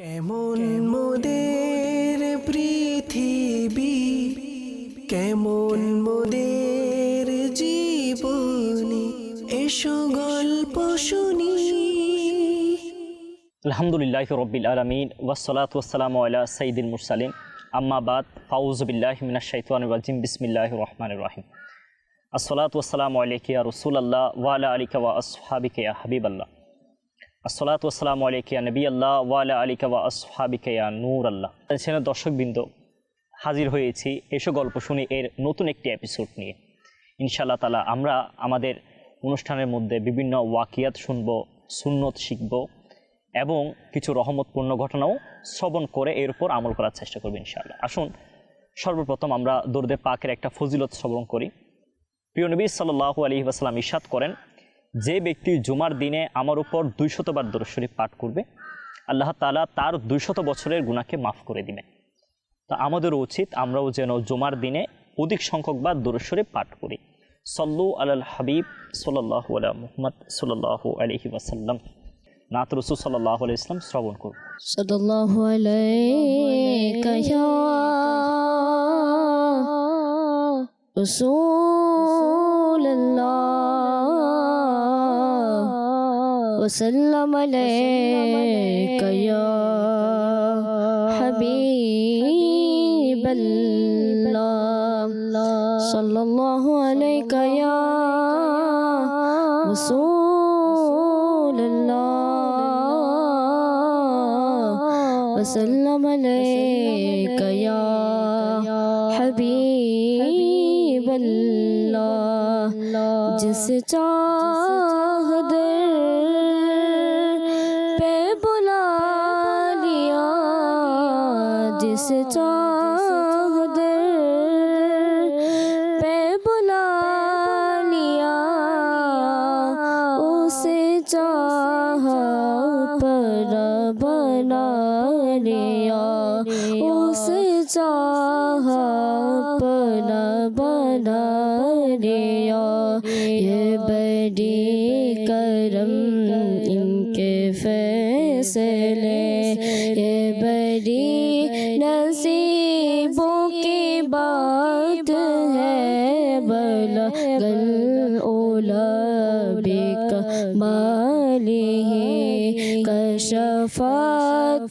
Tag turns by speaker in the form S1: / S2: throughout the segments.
S1: কেমন মোদের পৃথিবী? কেমন মোদের জীবনী? এসো গল্প শুনি।
S2: আলহামদুলিল্লাহ রব্বিল আলমিন ওয়াসালাত ওয়াসালাম আলা সঈদুল মুরসালিন। আম্মাবাদ ফাউজবিল্লাহ মিনা শৈতান রাজিম বিসমিল্লাহ রহমান রাহিম। আসসালাত ওয়াসালাম আলাইকিয়া রসুল আল্লাহ ওয়ালা আলিকা ওয়া আসহাবিকে হাবিব আল্লাহ আসসালাত ওয়াসালাম আলাইকিয়া নবী আল্লাহ ওয়ালা আলিকা ওয়া আসহাবিকে নূর আল্লাহ সেখানে দর্শকবৃন্দ, হাজির হয়েছি এসো গল্প শুনি এর নতুন একটি এপিসোড নিয়ে। ইনশাআল্লাহ তালা আমরা আমাদের অনুষ্ঠানের মধ্যে বিভিন্ন ওয়াকিয়াত শুনব, সুন্নত শিখব এবং কিছু রহমতপূর্ণ ঘটনাও শ্রবণ করে এর উপর আমল করার চেষ্টা করব ইনশাআল্লাহ। আসুন, সর্বপ্রথম আমরা দরদে পাকের একটা ফজিলত শ্রবণ করি। প্রিয় নবী সাল্লাহ আলী ওয়াসাল্লাম ইশাদ করেন যে ব্যক্তি জুমার দিনে আমার উপর দুইশতবার দরশরী পাঠ করবে, আল্লাহ তালা তার দুইশত বছরের গুণাকে মাফ করে দিবে। তা আমাদের উচিত আমরাও যেন জুমার দিনে অধিক সংখ্যক বা দূরস্বরে পাঠ করি। সল্লু আলাল হাবিব সোল্লাহ আলাহ মুহম্মদ সোল্লাহ আলহি ওসাল্লাম নাত রসুল সাল্লাহ আলি ইসলাম শ্রবণ
S3: করব সাল্লাহ আলাই রসুল। وسلم علیک یا حبیب اللہ صلی اللہ علیک یا رسول اللہ وسلم علیک یا حبیب اللہ جس چاہ جس چاہ در پہ بلا لیا، اسے چاہ پر بنا لیا، اسے چاہ پر بنا لیا۔ یہ بڑی کرم ان کے فیصلے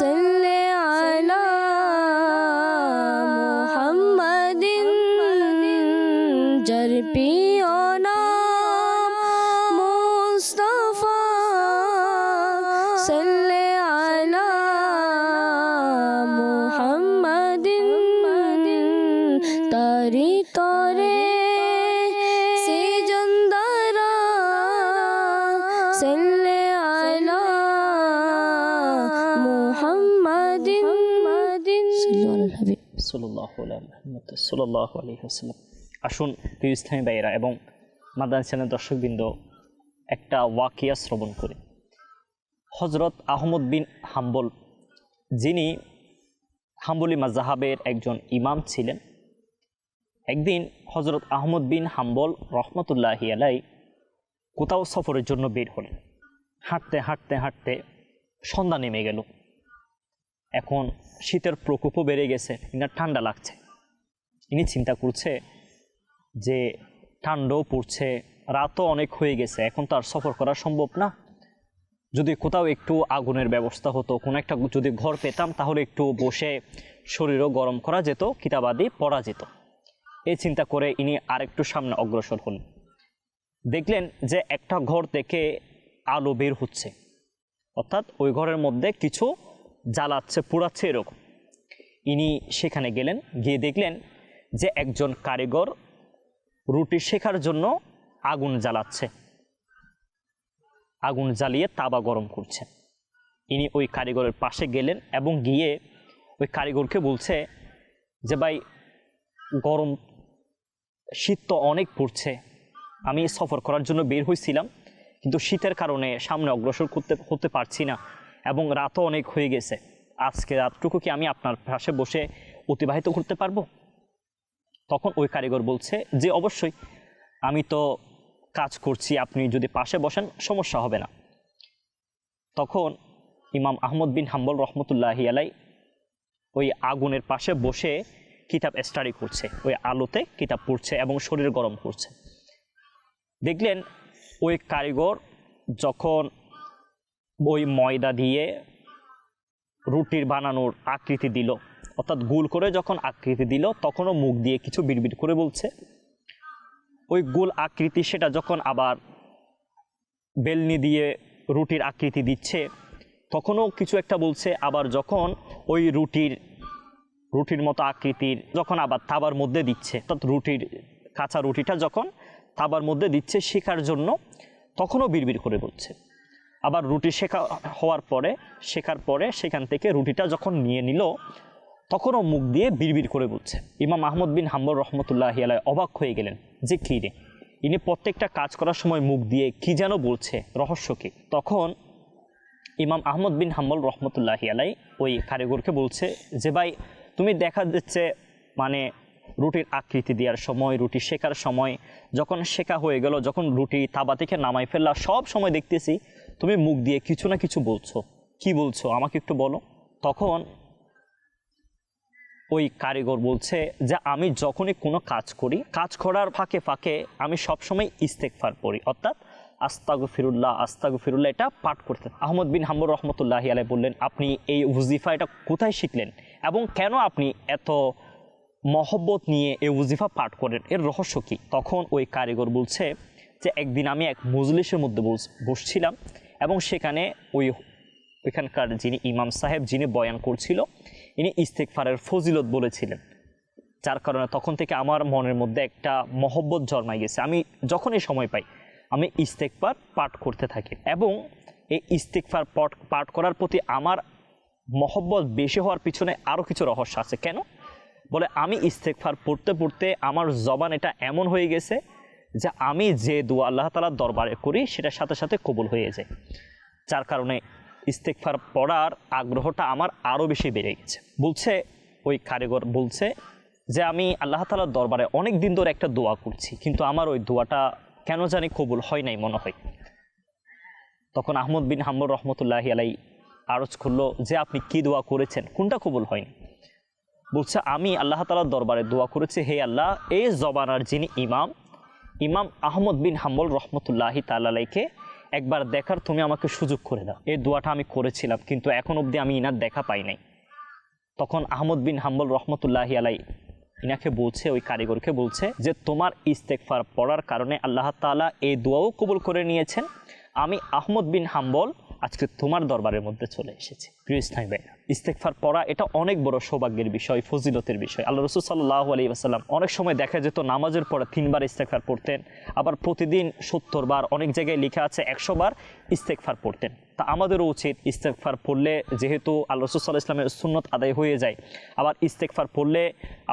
S3: সাল্লে আলা মুহাম্মাদিন যার প্রিয় নাম মুস্তাফা সাল্লে আলা মুহাম্মাদিন তারি তরে সে জন্দারা
S2: সাল্লাহ আসুন, প্রিয় ইসলামী ভাইয়েরা এবং মাদান চ্যানেল দর্শকবৃন্দ, একটা ওয়াকিয়া শ্রবণ করি। হজরত আহমদ বিন হাম্বল, যিনি হাম্বলি মাজাহাবের একজন ইমাম ছিলেন, একদিন হজরত আহমদ বিন হাম্বল রহমতুল্লাহি আলাই কোথাও সফরের জন্য বের হলেন। হাঁটতে হাঁটতে হাঁটতে সন্ধ্যা নেমে গেল। এখন শীতের প্রকোপও বেড়ে গেছে ইনার ঠান্ডা লাগছে। ইনি চিন্তা করছে যে ঠান্ডাও পড়ছে, রাতও অনেক হয়ে গেছে, এখন তো আর সফর করা সম্ভব না। যদি কোথাও একটু আগুনের ব্যবস্থা হতো, কোনো একটা যদি ঘর পেতাম, তাহলে একটু বসে শরীরও গরম করা যেত কিতাবাদি পড়া যেত। এই চিন্তা করে ইনি আরেকটু সামনে অগ্রসর হলেন দেখলেন যে একটা ঘর থেকে আলো বের হচ্ছে। অর্থাৎ ওই ঘরের মধ্যে কিছু জ্বালাচ্ছে, পোড়াচ্ছে এরকম। ইনি সেখানে গেলেন, গিয়ে দেখলেন যে একজন কারিগর রুটি শেখার জন্য আগুন জ্বালাচ্ছে। আগুন জ্বালিয়ে তাবা গরম করছে। ইনি ওই কারিগরের পাশে গেলেন এবং গিয়ে ওই কারিগরকে বলছে যে, ভাই, গরম, শীত তো অনেক পড়ছে। আমি সফর করার জন্য বের হয়েছিলাম কিন্তু শীতের কারণে সামনে অগ্রসর করতে, হতে পারছি না। এবং রাতও অনেক হয়ে গেছে। আজকে রাতটুকু কি আমি আপনার পাশে বসে অতিবাহিত করতে পারব? তখন ওই কারিগর বলছে যে, অবশ্যই। আমি তো কাজ করছি, আপনি যদি পাশে বসেন, সমস্যা হবে না। তখন ইমাম আহমদ বিন হাম্বল রহমতুল্লাহি আলাই ওই আগুনের পাশে বসে কিতাব স্টাডি করছে। ওই আলোতে কিতাব পড়ছে এবং শরীর গরম করছে। দেখলেন ওই কারিগর যখন ওই ময়দা দিয়ে রুটির বানানোর আকৃতি দিল। অর্থাৎ গোল করে যখন আকৃতি দিল, তখনও মুখ দিয়ে কিছু বিড়বিড় করে বলছে। ওই গোল আকৃতি, সেটা যখন আবার বেলনি দিয়ে রুটির আকৃতি দিচ্ছে, তখনও কিছু একটা বলছে। আবার যখন ওই রুটির রুটির মতো আকৃতির, যখন আবার তাবার মধ্যে দিচ্ছে, অর্থাৎ রুটির কাঁচা রুটিটা যখন তাবার মধ্যে দিচ্ছে শেখার জন্য, তখনও বিড়বিড় করে বলছে। আবার রুটি শেখা হওয়ার পরে, শেখার পরে সেখান থেকে রুটিটা যখন নিয়ে নিল, তখনও মুখ দিয়ে বিড়বিড় করে বলছে। ইমাম আহমদ বিন হাম্বর রহমতুল্লাহ আলাই অবাক হয়ে গেলেন, যে কী রে? ইনি প্রত্যেকটা কাজ করার সময় মুখ দিয়ে কি যেন বলছে, রহস্য কি? তখন ইমাম আহমদ বিন হাম্বল রহমতুল্লাহি আলাই ওই কারিগরকে বলছে যে, ভাই, তুমি দেখা যাচ্ছে মানে রুটির আকৃতি দেওয়ার সময়, রুটি শেখার সময়, যখন শেখা হয়ে গেল, যখন রুটি তাবা থেকে নামাই ফেললা সব সময় দেখতেছি তুমি মুখ দিয়ে কিছু না কিছু বলছো। কি বলছো? আমাকে একটু বলো। তখন ওই কারিগর বলছে যে, আমি যখনই কোনো কাজ করি, কাজ করার ফাঁকে ফাঁকে আমি সবসময় ইস্তেকফার পড়ি। অর্থাৎ আস্তাগু ফিরুল্লাহ আস্তাগু ফিরুল্লাহ এটা পাঠ করতেন। আহমদ বিন হাম্বুর রহমতুল্লাহি আলাই বললেন, আপনি এই উজিফা এটা কোথায় শিখলেন? এবং কেন আপনি এত মহব্বত নিয়ে এই উজিফা পাঠ করেন এর রহস্য কী? তখন ওই কারিগর বলছে যে, একদিন আমি এক মজলিসের মধ্যে বস- বসছিলাম এবং সেখানে ওই ওইখানকার যিনি ইমাম সাহেব, যিনি বয়ান করছিল, ইনি ইস্তেকফারের ফজিলত বলেছিলেন। যার কারণে তখন থেকে আমার মনের মধ্যে একটা মহব্বত জন্মাই গেছে। আমি যখনই সময় পাই, আমি ইস্তেকফার পাঠ করতে থাকি এবং এই ইস্তেকফার পাঠ পাঠ করার প্রতি আমার মহব্বত বেশি হওয়ার পিছনে আরও কিছু রহস্য আছে। কেন? বলে, আমি ইস্তেকফার পড়তে পড়তে আমার জবান এটা এমন হয়ে গেছে যে আমি যে দোয়া আল্লাহ তালার দরবারে করি, সেটার সাথে সাথে কবুল হয়ে যায়। যার কারণে ইস্তেকফার পড়ার আগ্রহটা আমার আরও বেশি বেড়ে গেছে। বলছে, ওই কারিগর বলছে যে, আমি আল্লাহ তালার দরবারে অনেক দিন ধরে একটা দোয়া করছি, কিন্তু আমার ওই দোয়াটা কেন জানি কবুল হয় নাই মনে হয়। তখন আহমদ বিন হাম্বর রহমতুল্লাহি আলাই আরজ করল যে, আপনি কি দোয়া করেছেন? কোনটা কবুল হয়নি? বলছে, আমি আল্লাহ তালার দরবারে দোয়া করেছি, হে আল্লাহ, এই জবানার যিনি ইমাম ইমাম আহমদ বিন হাম্বল রহমতুল্লাহি তালাইকে একবার দেখার তুমি আমাকে সুযোগ করে দাও। এই দোয়াটা আমি করেছিলাম, কিন্তু এখন অবধি আমি ইনার দেখা পাই নাই। তখন আহমদ বিন হাম্বল রহমতুল্লাহি আলাই ইনাকে বলছে, ওই কারিগরকে বলছে যে, তোমার ইস্তেকফার পড়ার কারণে আল্লাহ তাআলা এই দোয়াও কবুল করে নিয়েছেন। আমি আহমদ বিন হাম্বল আজকে তোমার দরবারের মধ্যে চলে এসেছে। প্রিয় ইসলামী ভাইরা ইস্তেকফার পড়া এটা অনেক বড় সৌভাগ্যের বিষয়, ফজিলতের বিষয়। আল্লাহ রসুল সাল্লাহ আলী আসাল্লাম অনেক সময় দেখা যেত নামাজের পরে তিনবার ইস্তেকফার পড়তেন, আবার প্রতিদিন সত্তর বার অনেক জায়গায় লেখা আছে একশো বার ইস্তেকফার পড়তেন। তা আমাদেরও উচিত ইস্তেকফার পড়লে যেহেতু আল্লাহ রসুল সাল্লাহ ইসলামের সুন্নত আদায় হয়ে যায়, আবার ইস্তেকফার পড়লে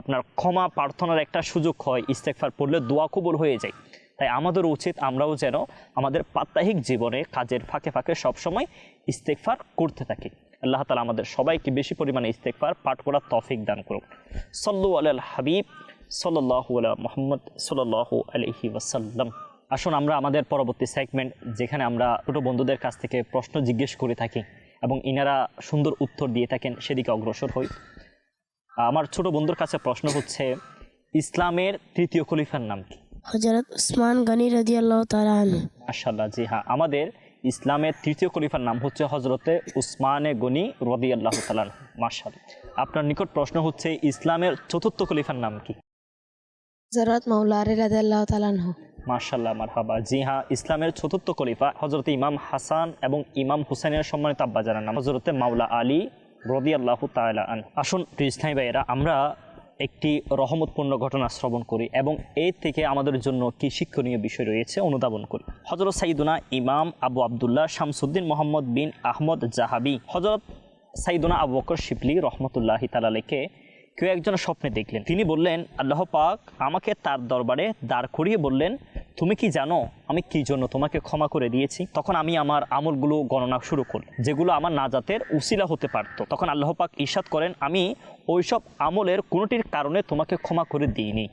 S2: আপনার ক্ষমা প্রার্থনার একটা সুযোগ হয় ইস্তেকফার পড়লে দোয়া কবুল হয়ে যায়। তাই আমাদের উচিত আমরাও যেন আমাদের প্রাত্যহিক জীবনে কাজের ফাঁকে ফাঁকে সবসময় ইস্তেকফার করতে থাকি। আল্লাহ তালা আমাদের সবাইকে বেশি পরিমাণে ইস্তেকফার পাঠ করার তফিক দান করুক। সল্লু আল হাবিব সাল্লাহ আলা মোহাম্মদ সাল্লাহ আলহি ওয়াসাল্লাম। আসুন আমরা আমাদের পরবর্তী সেগমেন্ট যেখানে আমরা ছোটো বন্ধুদের কাছ থেকে প্রশ্ন জিজ্ঞেস করে থাকি এবং ইনারা সুন্দর উত্তর দিয়ে থাকেন, সেদিকে অগ্রসর হই। আমার ছোট বন্ধুর কাছে প্রশ্ন হচ্ছে, ইসলামের তৃতীয় খলিফার নাম কি?
S3: হজরত উসমান গনি রদি আল্লাহ তালা আনহু।
S2: মাশাল্লাহ জি হ্যাঁ। আমাদের ইসলামের তৃতীয় খলিফার নাম হচ্ছে হজরতে উসমানে গনি রদি আল্লাহ তালান মার্শাল আপনার নিকট প্রশ্ন হচ্ছে ইসলামের চতুর্থ খলিফার নাম কি?
S4: জরত মৌলা রাদিয়াল্লাহু তাআলা আনহু।
S2: মার্শাল্লাহ মারহাবা। জি হ্যাঁ ইসলামের চতুর্থ খলিফা হজরত ইমাম হাসান এবং ইমাম হুসেনের সম্মানিত আব্বা জানার নাম হজরতে মাওলা আলী রদি আল্লাহ তালা আন আসুন ইসলামী ভাইয়েরা আমরা একটি রহমতপূর্ণ ঘটনা শ্রবণ করি এবং এর থেকে আমাদের জন্য কি শিক্ষণীয় বিষয় রয়েছে অনুধাবন করি। হজরত সাইদুনা ইমাম আবু আবদুল্লাহ শামসুদ্দিন মোহাম্মদ বিন আহমদ জাহাবি হজরত সাইদুনা আবু বকর শিবলি রহমতুল্লাহ তালালেকে কেউ একজন স্বপ্নে দেখলেন। তিনি বললেন, আল্লাহ পাক আমাকে তার দরবারে দাঁড় করিয়ে বললেন তুমি কি জানো আমি কি জন্য তোমাকে ক্ষমা করে দিয়েছি? তখন আমি আমার আমলগুলো গণনা শুরু করলাম, যেগুলো আমার নাজাতের উসিলা হতে পারতো। তখন আল্লাহ পাক করেন, আমি ওইসব আমলের কোনোটির কারণে তোমাকে ক্ষমা করে দিইনি।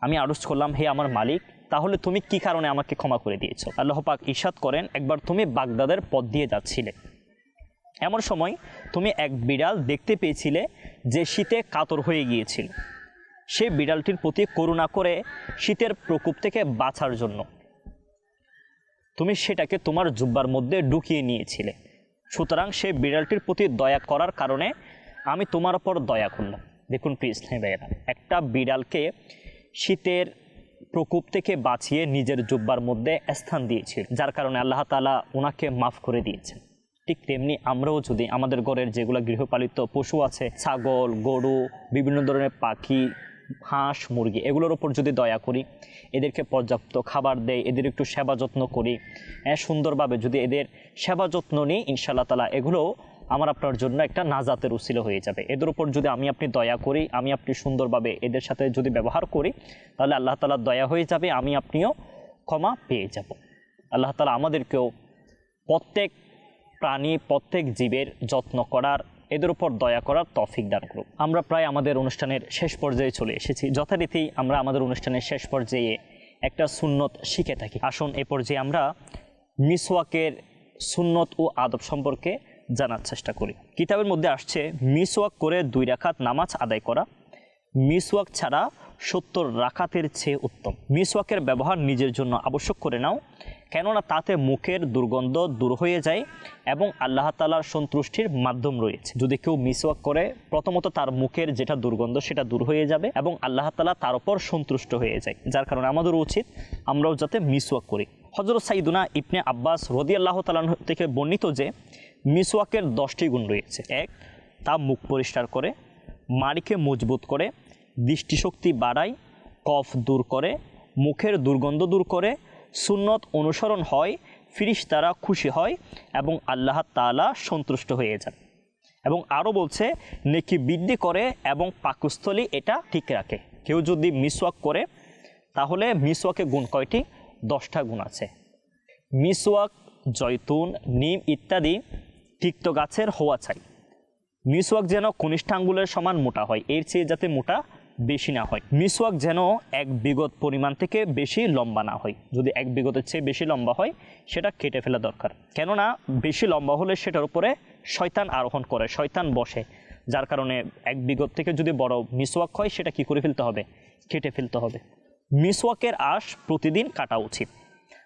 S2: আমি আরজ করলাম, হে আমার মালিক, তাহলে তুমি কি কারণে আমাকে ক্ষমা করে দিয়েছ? আল্লাহ পাক করেন, একবার তুমি বাগদাদের পথ দিয়ে যাচ্ছিলে। এমন সময় তুমি এক বিড়াল দেখতে পেয়েছিলে যে শীতে কাতর হয়ে গিয়েছিল। সেই বিড়ালটির প্রতি করুণা করে শীতের প্রকোপ থেকে বাঁচার জন্য। তুমি সেটাকে তোমার জুব্বার মধ্যে ঢুকিয়ে নিয়েছিলে। সুতরাং সেই বিড়ালটির প্রতি দয়া করার কারণে আমি তোমার ওপর দয়া করলাম। দেখুন প্রিয় ইসলামী ভাইয়েরা, একটা বিড়ালকে শীতের প্রকোপ থেকে বাঁচিয়ে নিজের জুব্বার মধ্যে স্থান দিয়েছিল, যার কারণে আল্লাহ তালা ওনাকে মাফ করে দিয়েছেন। ঠিক তেমনি আমরাও যদি আমাদের ঘরের যেগুলো গৃহপালিত পশু আছে, ছাগল, গরু, বিভিন্ন ধরনের পাখি হাঁস, মুরগি, এগুলোর ওপর যদি দয়া করি, এদেরকে পর্যাপ্ত খাবার দেয় এদের একটু সেবা যত্ন করি হ্যাঁ সুন্দরভাবে যদি এদের সেবা যত্ন নিই ইনশাল্লাহ তালা এগুলো আমার আপনার জন্য একটা নাজাতের উসিল হয়ে যাবে। এদের উপর যদি আমি আপনি দয়া করি, আমি আপনি সুন্দরভাবে এদের সাথে যদি ব্যবহার করি, তাহলে আল্লাহ তালার দয়া হয়ে যাবে, আমি আপনিও ক্ষমা পেয়ে যাব। আল্লাহ তালা আমাদেরকেও প্রত্যেক প্রাণী, প্রত্যেক জীবের যত্ন করার এদের উপর দয়া করার তফিক দান করুক আমরা প্রায় আমাদের অনুষ্ঠানের শেষ পর্যায়ে চলে এসেছি। যথারীতি আমরা আমাদের অনুষ্ঠানের শেষ পর্যায়ে একটা সুন্নত শিখে থাকি। আসুন এ পর্যায়ে আমরা মিসওয়াকের সুন্নত ও আদব সম্পর্কে জানার চেষ্টা করি। কিতাবের মধ্যে আসছে, মিসওয়াক করে দুই রাখাত নামাজ আদায় করা। মিসওয়াক ছাড়া সত্তর রাখাতের চেয়ে উত্তম। মিসওয়াকের ব্যবহার নিজের জন্য আবশ্যক করে নাও, কেননা তাতে মুখের দুর্গন্ধ দূর হয়ে যায় এবং আল্লাহ তালার সন্তুষ্টির মাধ্যম রয়েছে। যদি কেউ মিসওয়াক করে, প্রথমত তার মুখের যেটা দুর্গন্ধ সেটা দূর হয়ে যাবে এবং আল্লাহ তালা তার উপর সন্তুষ্ট হয়ে যায়। যার কারণে আমাদের উচিত আমরাও যাতে মিসওয়াক করি। হজরত সাইদুনা ইবনে আব্বাস রদি আল্লাহ তালাহ থেকে বর্ণিত যে, মিসওয়াকের দশটি গুণ রয়েছে। এক, তা মুখ পরিষ্কার করে, মাড়িকে মজবুত করে দৃষ্টিশক্তি বাড়ায়, কফ দূর করে, মুখের দুর্গন্ধ দূর করে, সুন্নত অনুসরণ হয়, ফিরিস্তারা খুশি হয় এবং আল্লাহ তাআলা সন্তুষ্ট হয়ে যান। এবং আরও বলছে, নেকি বৃদ্ধি করে এবং পাকস্থলী এটা ঠিক রাখে। কেউ যদি মিসওয়াক করে, তাহলে মিসওয়াকে গুণ কয়টি? দশটা গুণ আছে। মিসওয়াক, জয়তুন, নিম ইত্যাদি তিক্ত গাছের হওয়া চাই মিসওয়াক যেন কনিষ্ঠ আঙ্গুলের সমান মোটা হয়, এর চেয়ে যাতে মোটা বেশি না হয়। মিসওয়াক যেন এক বিগত পরিমাণ থেকে বেশি লম্বা না হয়। যদি এক বিগতের চেয়ে বেশি লম্বা হয়, সেটা কেটে ফেলা দরকার। কেননা, বেশি লম্বা হলে সেটার উপরে শয়তান আরোহণ করে, শয়তান বসে। যার কারণে এক বিগত থেকে যদি বড় মিসওয়াক হয়, সেটা কি করে ফেলতে হবে? কেটে ফেলতে হবে। মিসওয়াকের আঁশ প্রতিদিন কাটা উচিত।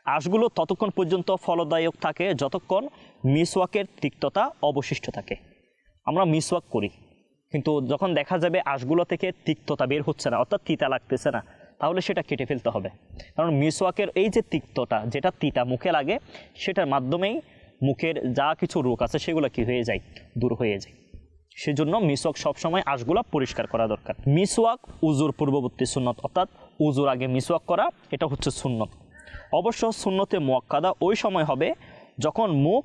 S2: আঁশগুলো ততক্ষণ পর্যন্ত ফলদায়ক থাকে যতক্ষণ মিসওয়াকের তিক্ততা অবশিষ্ট থাকে। আমরা মিসওয়াক করি। কিন্তু যখন দেখা যাবে আঁশগুলো থেকে তিক্ততা বের হচ্ছে না, অর্থাৎ তিতা লাগতেছে না, তাহলে সেটা কেটে ফেলতে হবে। কারণ মিসওয়াকের এই যে তিক্ততা, যেটা তিতা মুখে লাগে, সেটার মাধ্যমেই মুখের যা কিছু রোগ আছে, সেগুলো কি হয়ে যায়? দূর হয়ে যায়। সেজন্য মিসওয়াক সবসময় আঁশগুলো পরিষ্কার করা দরকার। মিসওয়াক উজুর পূর্ববর্তী সুন্নত, অর্থাৎ উজুর আগে মিসওয়াক করা, এটা হচ্ছে সুন্নত। অবশ্য সুন্নতে মোয়াক্কাদা ওই সময় হবে যখন মুখ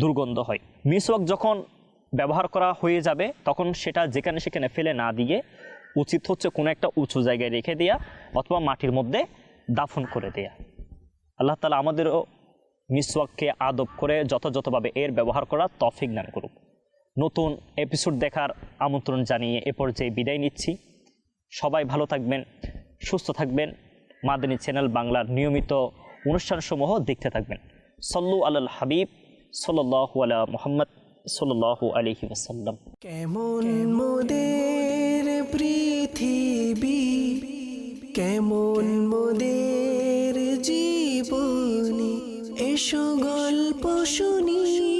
S2: দুর্গন্ধ হয়। মিসওয়াক যখন ব্যবহার করা হয়ে যাবে, তখন সেটা যেখানে সেখানে ফেলে না দিয়ে উচিত হচ্ছে কোনো একটা উঁচু জায়গায় রেখে দেয়া অথবা মাটির মধ্যে দাফন করে দেয়া। আল্লাহ তালা আমাদেরও মিসওয়াককে আদব করে যথাযথভাবে এর ব্যবহার করা তফিক দান করুক। নতুন এপিসোড দেখার আমন্ত্রণ জানিয়ে এ পর্যায়ে বিদায় নিচ্ছি। সবাই ভালো থাকবেন, সুস্থ থাকবেন। মাদানী চ্যানেল বাংলার নিয়মিত অনুষ্ঠানসমূহ দেখতে থাকবেন। সল্লু আল হাবিব সাল্লাহু আলা মোহাম্মদ। সাল্লাহু
S1: কেমন মোদের পৃথিবী কেমন মোদের জীবনী এসো গল্প শুনি।